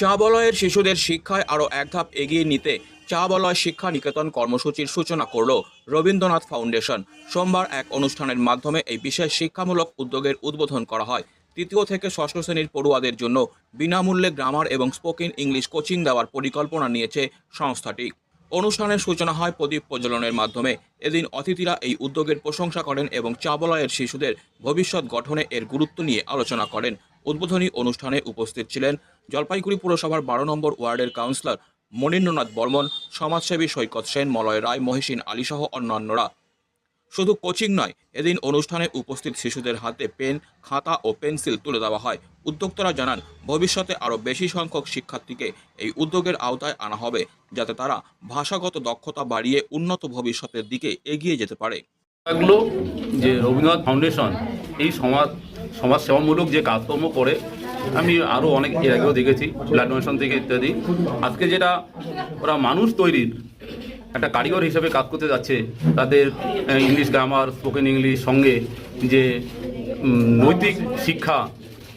চা বলয়ের শিশুদের শিক্ষায় আরও এক ধাপ এগিয়ে নিতে চা বলয় শিক্ষা নিকেতন কর্মসূচির সূচনা করল রবীন্দ্রনাথ ফাউন্ডেশন। সোমবার এক অনুষ্ঠানের মাধ্যমে এই বিশেষ শিক্ষামূলক উদ্যোগের উদ্বোধন করা হয়। তৃতীয় থেকে ষষ্ঠ শ্রেণির পড়ুয়াদের জন্য বিনামূল্যে গ্রামার এবং স্পোকেন ইংলিশ কোচিং দেওয়ার পরিকল্পনা নিয়েছে সংস্থাটি। অনুষ্ঠানের সূচনা হয় প্রদীপ প্রজ্বলনের মাধ্যমে। এদিন অতিথিরা এই উদ্যোগের প্রশংসা করেন এবং চা বলয়ের শিশুদের ভবিষ্যৎ গঠনে এর গুরুত্ব নিয়ে আলোচনা করেন। উদ্বোধনী অনুষ্ঠানে উপস্থিত ছিলেন জলপাইগুড়ি পুরসভার বারো নম্বর ওয়ার্ডের কাউন্সিলর মনীন্দ্রনাথ বর্মন, সমাজসেবী সৈকত সেন, মলয় রায়, মহিষিন আলীসহ অন্যান্যরা। শুধু কোচিং নয়, এদিন অনুষ্ঠানে উপস্থিত শিশুদের হাতে পেন, খাতা ও পেন্সিল তুলে দেওয়া হয়। উদ্যোক্তারা জানান, ভবিষ্যতে আরও বেশি সংখ্যক শিক্ষার্থীকে এই উদ্যোগের আওতায় আনা হবে, যাতে তারা ভাষাগত দক্ষতা বাড়িয়ে উন্নত ভবিষ্যতের দিকে এগিয়ে যেতে পারে। যে রবীন্দ্রনাথ ফাউন্ডেশন, এই সমাজ সমাজ সেবামূলক যে কাজকর্ম করে আমি আরও অনেক এর আগেও দেখেছি ব্লাড ডোনেশন থেকে ইত্যাদি। আজকে যেটা ওরা মানুষ তৈরির, একটা কারিগর হিসেবে কাজ করতে যাচ্ছে, তাদের ইংলিশ গ্রামার স্পোকেন ইংলিশ সঙ্গে যে নৈতিক শিক্ষা,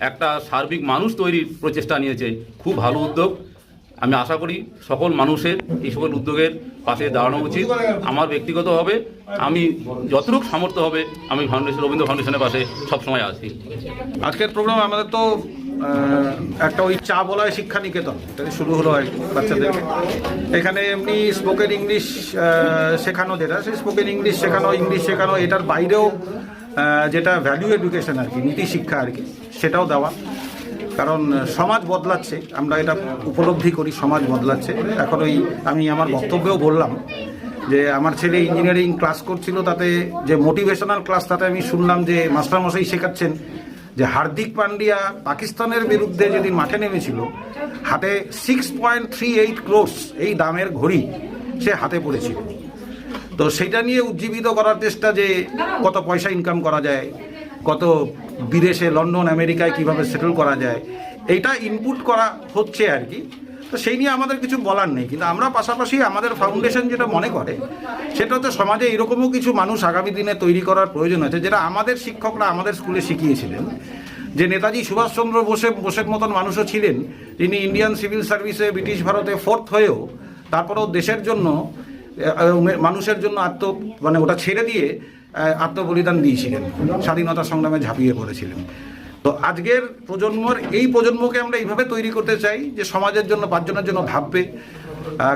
একটা সার্বিক মানুষ তৈরির প্রচেষ্টা নিয়েছে, খুব ভালো উদ্যোগ। আমি আশা করি সকল মানুষের, এই সকল উদ্যোগের পাশে দাঁড়ানো উচিত। আমার ব্যক্তিগতভাবে আমি যতটুকু সামর্থ্য হবে, আমি ফাউন্ডেশন রবীন্দ্র ফাউন্ডেশনের পাশে সবসময় আসি আজকের প্রোগ্রাম আমাদের তো একটা ওই চা বলায় শিক্ষা নিকেতন এটা শুরু হলো আর বাচ্চাদেরকে। এখানে এমনি স্পোকেন ইংলিশ শেখানো যেটা, সেই স্পোকেন ইংলিশ শেখানো ইংলিশ শেখানো, এটার বাইরেও যেটা ভ্যালু এডুকেশন আর কি, নীতি শিক্ষা আর কি, সেটাও দেওয়া। কারণ সমাজ বদলাচ্ছে, আমরা এটা উপলব্ধি করি, সমাজ বদলাচ্ছে। এখন ওই আমি আমার বক্তব্যেও বললাম যে আমার ছেলে ইঞ্জিনিয়ারিং ক্লাস করছিল, তাতে যে মোটিভেশনাল ক্লাস তাতে আমি শুনলাম যে মাস্টারমশাই শেখাচ্ছেন যে হার্দিক পান্ডিয়া পাকিস্তানের বিরুদ্ধে যেদিন মাঠে নেমেছিল, হাতে six point three eight crores এই দামের ঘড়ি সে হাতে পড়েছিল। তো সেটা নিয়ে উজ্জীবিত করার চেষ্টা যে কত পয়সা ইনকাম করা যায়, কত বিদেশে লন্ডন, আমেরিকায় কীভাবে সেটেল করা যায়, এটা ইনপুট করা হচ্ছে আর কি। তো সেই নিয়ে আমাদের কিছু বলার নেই। কিন্তু আমরা পাশাপাশি আমাদের ফাউন্ডেশন যেটা মনে করে, সেটা হচ্ছে সমাজে এরকমও কিছু মানুষ আগামী দিনে তৈরি করার প্রয়োজন আছে, যেটা আমাদের শিক্ষকরা আমাদের স্কুলে শিখিয়েছিলেন। যে নেতাজি সুভাষচন্দ্র বোসে, বোসের মতন মানুষও ছিলেন যিনি ইন্ডিয়ান সিভিল সার্ভিসে ব্রিটিশ ভারতে ফোর্থ হয়েও, তারপরেও দেশের জন্য মানুষের জন্য আত্ম মানে ওটা ছেড়ে দিয়ে আত্মবলিদান দিয়েছিলেন। স্বাধীনতা সংগ্রামে ঝাঁপিয়ে পড়েছিলেন। তো আজকের প্রজন্মর, এই প্রজন্মকে আমরা এইভাবে তৈরি করতে চাই যে সমাজের জন্য পাঁচজনের জন্য ভাববে।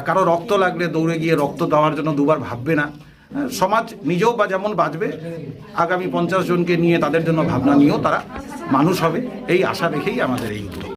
কারও রক্ত লাগলে দৌড়ে গিয়ে রক্ত দেওয়ার জন্য দুবার ভাববে না। সমাজ নিজেও বা যেমন বাঁচবে, আগামী পঞ্চাশ জনকে নিয়ে তাদের জন্য ভাবনা নিয়েও তারা মানুষ হবে। এই আশা রেখেই আমাদের এই উদ্যোগ।